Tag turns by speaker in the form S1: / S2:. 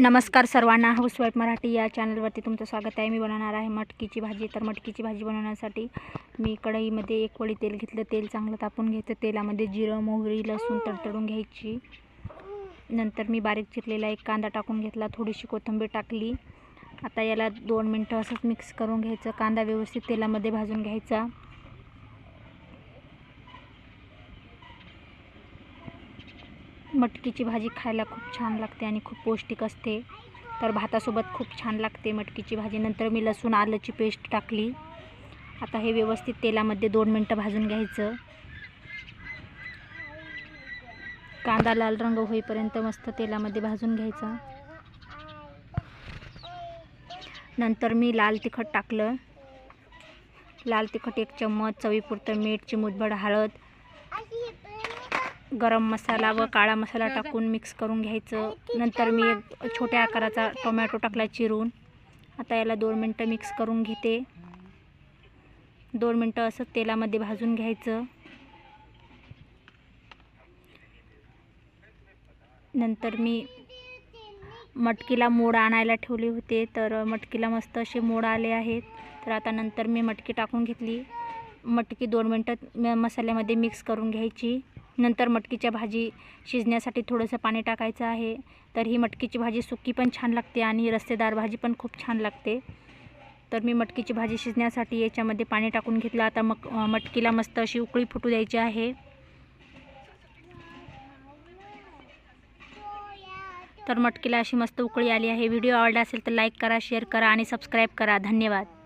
S1: नमस्कार सर्वांना. हाऊसवाईफ मराठी या चॅनलवरती तुमचं स्वागत आहे. मी बनवणार आहे मटकीची भाजी. तर मटकीची भाजी बनवण्यासाठी मी कढईमध्ये एक वडी तेल घेतलं. तेल चांगलं तापून घ्यायचं. तेलामध्ये जिरं मोहरी लसूण तडतडून घ्यायची. नंतर मी बारीक चिरलेला एक कांदा टाकून घेतला. थोडीशी कोथिंबीर टाकली. आता याला दोन मिनटं असंच मिक्स करून घ्यायचं. कांदा व्यवस्थित तेलामध्ये भाजून घ्यायचा. मटकीची भाजी खायला खूप छान लागते आणि खूप पौष्टिक असते. तर भातासोबत खूप छान लागते मटकीची भाजी. नंतर मी लसूण आलंची पेस्ट टाकली. आता हे व्यवस्थित तेलामध्ये दोन मिनटं भाजून घ्यायचं. कांदा लाल रंग होईपर्यंत मस्त तेलामध्ये भाजून घ्यायचा. नंतर मी लाल तिखट टाकलं. लाल तिखट एक चम्मच चवीपुरतं मीठ चिमूटभर हळद गरम मसाला व काळा मसाला टाकून मिक्स करून घ्यायचं. नंतर मी एक छोट्या आकाराचा टोमॅटो टाकला चिरून. आता याला दोन मिनटं मिक्स करून घेते. दोन मिनटं असं तेलामध्ये भाजून घ्यायचं. नंतर मी मटकीला मोड आणायला ठेवले होते तर मटकीला मस्त असे मोड आले आहेत. तर आता नंतर मी मटकी टाकून घेतली. मटकी दोन मिनटं मसाल्यामध्ये मिक्स करून घ्यायची. नंतर मटकीच्या भाजी शिजण्यासाठी थोडंसं पाणी टाकायचं आहे. तर ही मटकीची भाजी सुकी पण छान लागते आणि रस्तेदार भाजी पण खूप छान लागते. तर मी मटकीची भाजी शिजण्यासाठी याच्यामध्ये पाणी टाकून घेतलं. आता मग मटकीला मस्त अशी उकळी फुटू द्यायची आहे. तर मटकीला अशी मस्त उकळी आली आहे. व्हिडिओ आवडला असेल तर लाईक करा शेअर करा आणि सबस्क्राईब करा. धन्यवाद.